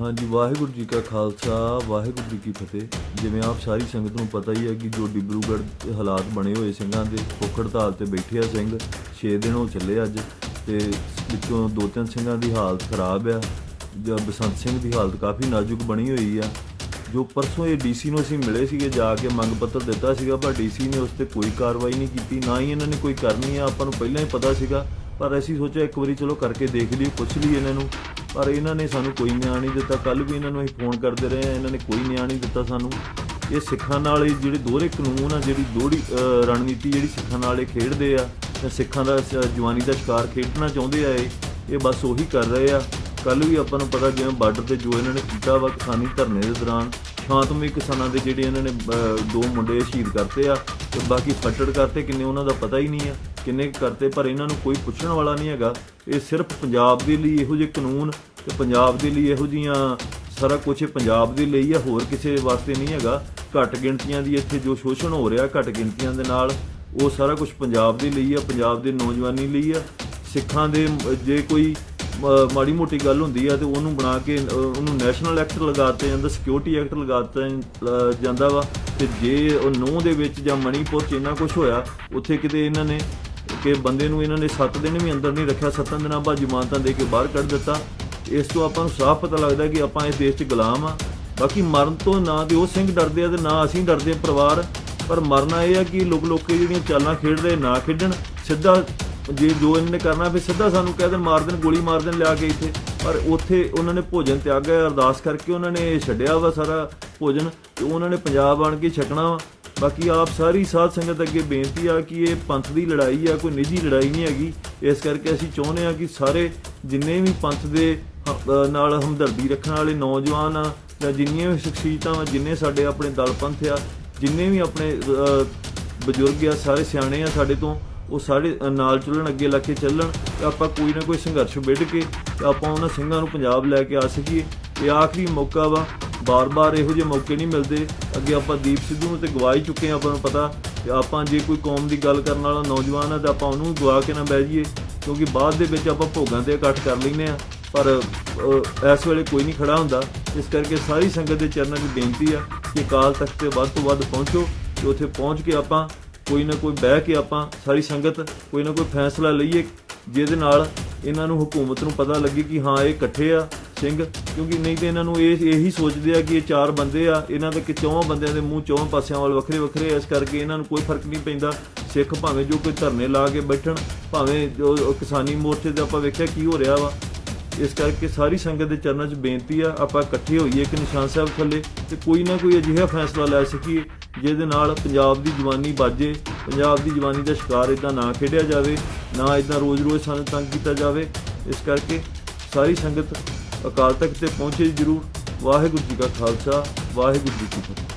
ਹਾਂਜੀ, ਵਾਹਿਗੁਰੂ ਜੀ ਕਾ ਖਾਲਸਾ, ਵਾਹਿਗੁਰੂ ਜੀ ਕੀ ਫਤਿਹ। ਜਿਵੇਂ ਆਪ ਸਾਰੀ ਸੰਗਤ ਨੂੰ ਪਤਾ ਹੀ ਹੈ ਕਿ ਜੋ ਡਿਬਰੂਗੜ੍ਹ ਹਾਲਾਤ ਬਣੇ ਹੋਏ ਸਿੰਘਾਂ ਦੇ ਭੁੱਖ ਹੜਤਾਲ ਤੇ ਬੈਠੇ ਆ ਸਿੰਘ 6 ਦਿਨ ਹੋ ਚੱਲੇ ਅੱਜ, ਤੇ ਵਿੱਚੋਂ ਦੋ ਤਿੰਨ ਸਿੰਘਾਂ ਦੀ ਹਾਲਤ ਖਰਾਬ ਆ, ਜਾਂ ਬਸੰਤ ਸਿੰਘ ਦੀ ਹਾਲਤ ਕਾਫੀ ਨਾਜ਼ੁਕ ਬਣੀ ਹੋਈ ਆ। ਜੋ ਪਰਸੋਂ ਇਹ ਡੀਸੀ ਨੂੰ ਅਸੀਂ ਮਿਲੇ ਸੀਗੇ, ਜਾ ਕੇ ਮੰਗ ਪੱਤਰ ਦਿੱਤਾ ਸੀਗਾ, ਪਰ ਡੀਸੀ ਨੇ ਉਸ ਤੇ ਕੋਈ ਕਾਰਵਾਈ ਨਹੀਂ ਕੀਤੀ, ਨਾ ਹੀ ਇਹਨਾਂ ਨੇ ਕੋਈ ਕਰਨੀ ਆ, ਆਪਾਂ ਨੂੰ ਪਹਿਲਾਂ ਹੀ ਪਤਾ ਸੀਗਾ, ਪਰ ਅਸੀਂ ਸੋਚਿਆ ਇੱਕ ਵਾਰੀ ਚਲੋ ਕਰਕੇ ਦੇਖ ਲਈਏ, ਪੁੱਛ ਲਈਏ ਇਹਨਾਂ ਨੂੰ। ਪਰ ਇਹਨਾਂ ਨੇ ਸਾਨੂੰ ਕੋਈ ਨਿਆਂ ਨਹੀਂ ਦਿੱਤਾ। ਕੱਲ ਵੀ ਇਹਨਾਂ ਨੂੰ ਅਸੀਂ ਫੋਨ ਕਰਦੇ ਰਹੇ ਆ ਇਹਨਾਂ ਨੇ ਕੋਈ ਨਿਆਂ ਨਹੀਂ ਦਿੱਤਾ ਸਾਨੂੰ। ਇਹ ਸਿੱਖਾਂ ਨਾਲ ਇਹ ਜਿਹੜੇ ਦੋਹਰੇ ਕਾਨੂੰਨ ਆ, ਜਿਹੜੀ ਦੋਹਰੀ ਰਣਨੀਤੀ ਜਿਹੜੀ ਸਿੱਖਾਂ ਨਾਲ ਇਹ ਖੇਡਦੇ ਆ, ਜਾਂ ਸਿੱਖਾਂ ਦਾ ਜਵਾਨੀ ਦਾ ਸ਼ਿਕਾਰ ਖੇਡਣਾ ਚਾਹੁੰਦੇ ਆ ਇਹ ਇਹ ਬਸ ਉਹੀ ਕਰ ਰਹੇ ਆ। ਕੱਲ ਵੀ ਆਪਾਂ ਨੂੰ ਪਤਾ ਜਿਵੇਂ ਬਾਰਡਰ ਤੇ ਜੋ ਇਹਨਾਂ ਨੇ ਕੀਤਾ ਵਾ ਕਿਸਾਨੀ ਧਰਨੇ ਦੇ ਦੌਰਾਨ ਸ਼ਾਂਤਮਈ ਕਿਸਾਨਾਂ ਦੇ ਜਿਹੜੇ ਇਹਨਾਂ ਨੇ ਦੋ ਮੁੰਡੇ ਸ਼ਹੀਦ ਕਰਤੇ ਆ ਤੇ ਬਾਕੀ ਫੱਟੜ ਕਰਤੇ, ਕਿੰਨੇ ਉਹਨਾਂ ਦਾ ਪਤਾ ਹੀ ਨਹੀਂ ਆ। ਕਿੰਨੇ ਕਰਤੇ ਪਰ ਇਹਨਾਂ ਨੂੰ ਕੋਈ ਪੁੱਛਣ ਵਾਲਾ ਨਹੀਂ ਹੈਗਾ। ਇਹ ਸਿਰਫ ਪੰਜਾਬ ਦੇ ਲਈ ਇਹੋ ਜਿਹੇ ਕਾਨੂੰਨ ਤੇ ਪੰਜਾਬ ਦੇ ਲਈ ਇਹੋ ਜੀਆਂ ਸਾਰਾ ਕੁਝ ਪੰਜਾਬ ਦੇ ਲਈ ਆ ਹੋਰ ਕਿਸੇ ਵਾਸਤੇ ਨਹੀਂ ਹੈਗਾ। ਘੱਟ ਗਿਣਤੀਆਂ ਦੀ ਇੱਥੇ ਜੋ ਸ਼ੋਸ਼ਣ ਹੋ ਰਿਹਾ ਘੱਟ ਗਿਣਤੀਆਂ ਦੇ ਨਾਲ ਉਹ ਸਾਰਾ ਕੁਝ ਪੰਜਾਬ ਦੇ ਲਈ ਆ ਪੰਜਾਬ ਦੇ ਨੌਜਵਾਨੀ ਲਈ ਆ। ਸਿੱਖਾਂ ਦੇ ਜੇ ਕੋਈ ਮਾੜੀ ਮੋਟੀ ਗੱਲ ਹੁੰਦੀ ਆ ਤੇ ਉਹਨੂੰ ਬਣਾ ਕੇ ਉਹਨੂੰ ਨੈਸ਼ਨਲ ਐਕਟ ਲਗਾਤੇ ਜਾਂਦਾ ਸਿਕਿਉਰਿਟੀ ਐਕਟ ਲਗਾਤਾ ਅ, ਜਾਂਦਾ ਵਾ। ਤੇ ਜੇ ਉਹ ਨੌ ਦੇ ਵਿੱਚ ਜਾਂ ਮਣੀਪੁਰ ਚ ਇੰਨਾ ਕੁਝ ਹੋਇਆ ਉੱਥੇ ਕਿਤੇ ਇਹਨਾਂ ਨੇ ਕਿ ਬੰਦੇ ਨੂੰ ਇਹਨਾਂ ਨੇ 7 ਦਿਨ ਵੀ ਅੰਦਰ ਨਹੀਂ ਰੱਖਿਆ 7 ਦਿਨਾਂ ਬਾਅਦ ਜ਼ਮਾਨਤਾਂ ਦੇ ਕੇ ਬਾਹਰ ਕੱਢ ਦਿੱਤਾ। ਇਸ ਤੋਂ ਆਪਾਂ ਨੂੰ ਸਾਫ਼ ਪਤਾ ਲੱਗਦਾ ਕਿ ਆਪਾਂ ਇਸ ਦੇਸ਼ 'ਚ ਗੁਲਾਮ ਆ। ਬਾਕੀ ਮਰਨ ਤੋਂ ਨਾ ਤੇ ਉਹ ਸਿੰਘ ਡਰਦੇ ਆ ਤੇ ਨਾ ਅਸੀਂ ਡਰਦੇ ਆ ਪਰਿਵਾਰ। ਪਰ ਮਰਨਾ ਇਹ ਆ ਕਿ ਲੋਕ ਲੋਕੇ ਜਿਹੜੀਆਂ ਚਾਲਾਂ ਖੇਡ ਰਹੇ ਨਾ ਖੇਡਣ, ਸਿੱਧਾ ਜੇ ਜੋ ਇਹਨਾਂ ਨੇ ਕਰਨਾ, ਫਿਰ ਸਿੱਧਾ ਸਾਨੂੰ ਕਹਿ ਦੇਣ, ਮਾਰ ਦੇਣ, ਗੋਲੀ ਮਾਰ ਦੇਣ ਲਿਆ ਕੇ ਇੱਥੇ। ਪਰ ਉੱਥੇ ਉਹਨਾਂ ਨੇ ਭੋਜਨ ਤਿਆਗਿਆ ਅਰਦਾਸ ਕਰਕੇ ਉਹਨਾਂ ਨੇ ਛੱਡਿਆ ਵਾ ਸਾਰਾ ਭੋਜਨ ਤੇ ਉਹਨਾਂ ਨੇ ਪੰਜਾਬ ਆਣ ਕੇ ਛਕਣਾ ਵਾ। ਬਾਕੀ ਆਪ ਸਾਰੀ ਸਾਧ ਸੰਗਤ ਅੱਗੇ ਬੇਨਤੀ ਆ ਕਿ ਇਹ ਪੰਥ ਦੀ ਲੜਾਈ ਆ, ਕੋਈ ਨਿੱਜੀ ਲੜਾਈ ਨਹੀਂ ਹੈਗੀ। ਇਸ ਕਰਕੇ ਅਸੀਂ ਚਾਹੁੰਦੇ ਆ ਕਿ ਸਾਰੇ ਜਿੰਨੇ ਵੀ ਪੰਥ ਦੇ ਹ- ਨਾਲ ਹਮਦਰਦੀ ਰੱਖਣ ਵਾਲੇ ਨੌਜਵਾਨ ਆ, ਜਾਂ ਜਿੰਨੀਆਂ ਵੀ ਸ਼ਖਸੀਅਤਾਂ ਵਾ, ਜਿੰਨੇ ਸਾਡੇ ਆਪਣੇ ਦਲ ਪੰਥ ਆ, ਜਿੰਨੇ ਵੀ ਆਪਣੇ ਬਜ਼ੁਰਗ ਆ, ਸਾਰੇ ਸਿਆਣੇ ਆ ਸਾਡੇ ਤੋਂ, ਉਹ ਸਾਰੇ ਨਾਲ ਚੱਲਣ, ਅੱਗੇ ਲੱਗ ਕੇ ਚੱਲਣ, ਤੇ ਆਪਾਂ ਕੋਈ ਨਾ ਕੋਈ ਸੰਘਰਸ਼ ਵਿੱਢ ਕੇ, ਆਪਾਂ ਉਹਨਾਂ ਸਿੰਘਾਂ ਨੂੰ ਪੰਜਾਬ ਲੈ ਕੇ ਆ ਸਕੀਏ। ਇਹ ਆਖਰੀ ਮੌਕਾ ਵਾ ਬਾਰ-ਬਾਰ ਇਹੋ ਜਿਹੇ ਮੌਕੇ ਨਹੀਂ ਮਿਲਦੇ। ਅੱਗੇ ਆਪਾਂ ਦੀਪ ਸਿੱਧੂ ਨੂੰ ਤੇ ਗਵਾ ਹੀ ਚੁੱਕੇ ਆ ਆਪਾਂ ਨੂੰ ਪਤਾ। ਤੇ ਆਪਾਂ ਜੇ ਕੋਈ ਕੌਮ ਦੀ ਗੱਲ ਕਰਨ ਵਾਲਾ ਨੌਜਵਾਨ ਆ, ਤਾਂ ਆਪਾਂ ਉਹਨੂੰ ਵੀ ਗਵਾ ਕੇ ਨਾ ਬਹਿ ਜਾਈਏ। ਕਿਉਂਕਿ ਬਾਅਦ ਦੇ ਵਿੱਚ ਆਪਾਂ ਭੋਗਾਂ ਤੇ ਇਕੱਠ ਕਰ ਲੈਂਦੇ ਆ ਪਰ ਇਸ ਵੇਲੇ ਕੋਈ ਨਹੀਂ ਖੜਾ ਹੁੰਦਾ। ਇਸ ਕਰਕੇ ਸਾਰੀ ਸੰਗਤ ਦੇ ਚਰਨਾਂ 'ਚ ਬੇਨਤੀ ਆ ਕਿ ਕਾਲ ਤਖਤ ਤੇ ਵੱਧ ਤੋਂ ਵੱਧ ਪਹੁੰਚੋ ਤੇ ਉੱਥੇ ਪਹੁੰਚ ਕੇ ਆਪਾਂ ਕੋਈ ਨਾ ਕੋਈ ਬਹਿ ਕੇ ਆਪਾਂ ਸਾਰੀ ਸੰਗਤ ਕੋਈ ਨਾ ਕੋਈ ਫੈਸਲਾ ਲਈਏ। ਜਿਹਦੇ ਨਾਲ ਇਹਨਾਂ ਨੂੰ ਹਕੂਮਤ ਨੂੰ ਪਤਾ ਲੱਗੇ ਕਿ ਹਾਂ, ਇਹ ਇਕੱਠੇ ਆ। ਸਿੰਘ, ਕਿਉਂਕਿ ਨਹੀਂ ਤੇ ਇਹਨਾਂ ਨੂੰ ਇਹ ਇਹੀ ਸੋਚਦੇ ਆ ਕਿ ਇਹ ਚਾਰ ਬੰਦੇ ਆ, ਇਹਨਾਂ ਦੇ ਕਿ ਚੌਹਾਂ ਬੰਦਿਆਂ ਦੇ ਮੂੰਹ ਚੌਹਾਂ ਪਾਸਿਆਂ ਵੱਲ ਵੱਖਰੇ ਵੱਖਰੇ ਇਸ ਕਰਕੇ ਇਹਨਾਂ ਨੂੰ ਕੋਈ ਫ਼ਰਕ ਨਹੀਂ ਪੈਂਦਾ। ਸਿੱਖ ਭਾਵੇਂ ਜੋ ਕੋਈ ਧਰਨੇ ਲਾ ਕੇ ਬੈਠਣ, ਭਾਵੇਂ ਜੋ ਕਿਸਾਨੀ ਮੋਰਚੇ ਤੇ ਆਪਾਂ ਵੇਖਿਆ ਕੀ ਹੋ ਰਿਹਾ ਵਾ। ਇਸ ਕਰਕੇ ਸਾਰੀ ਸੰਗਤ ਦੇ ਚਰਨਾਂ 'ਚ ਬੇਨਤੀ ਆ, ਆਪਾਂ ਇਕੱਠੇ ਹੋਈਏ ਇੱਕ ਨਿਸ਼ਾਨ ਸਾਹਿਬ ਥੱਲੇ ਤੇ ਕੋਈ ਨਾ ਕੋਈ ਅਜਿਹਾ ਫੈਸਲਾ ਲੈ ਸਕੀਏ, ਜਿਹਦੇ ਨਾਲ ਪੰਜਾਬ ਦੀ ਜਵਾਨੀ ਬਾਜੇ, ਪੰਜਾਬ ਦੀ ਜਵਾਨੀ ਦਾ ਸ਼ਿਕਾਰ ਇਦਾਂ ਨਾ ਖੇਡਿਆ ਜਾਵੇ, ਨਾ ਇਦਾਂ ਰੋਜ਼-ਰੋਜ਼ ਸਾਨੂੰ ਤੰਗ ਕੀਤਾ ਜਾਵੇ। ਇਸ ਕਰਕੇ ਸਾਰੀ ਸੰਗਤ ਅਕਾਲ ਤਖਤ ਤੇ ਪਹੁੰਚੇ ਜ਼ਰੂਰ। ਵਾਹਿਗੁਰੂ ਜੀ ਕਾ ਖਾਲਸਾ ਵਾਹਿਗੁਰੂ ਜੀ ਕੀ ਫਤਿਹ।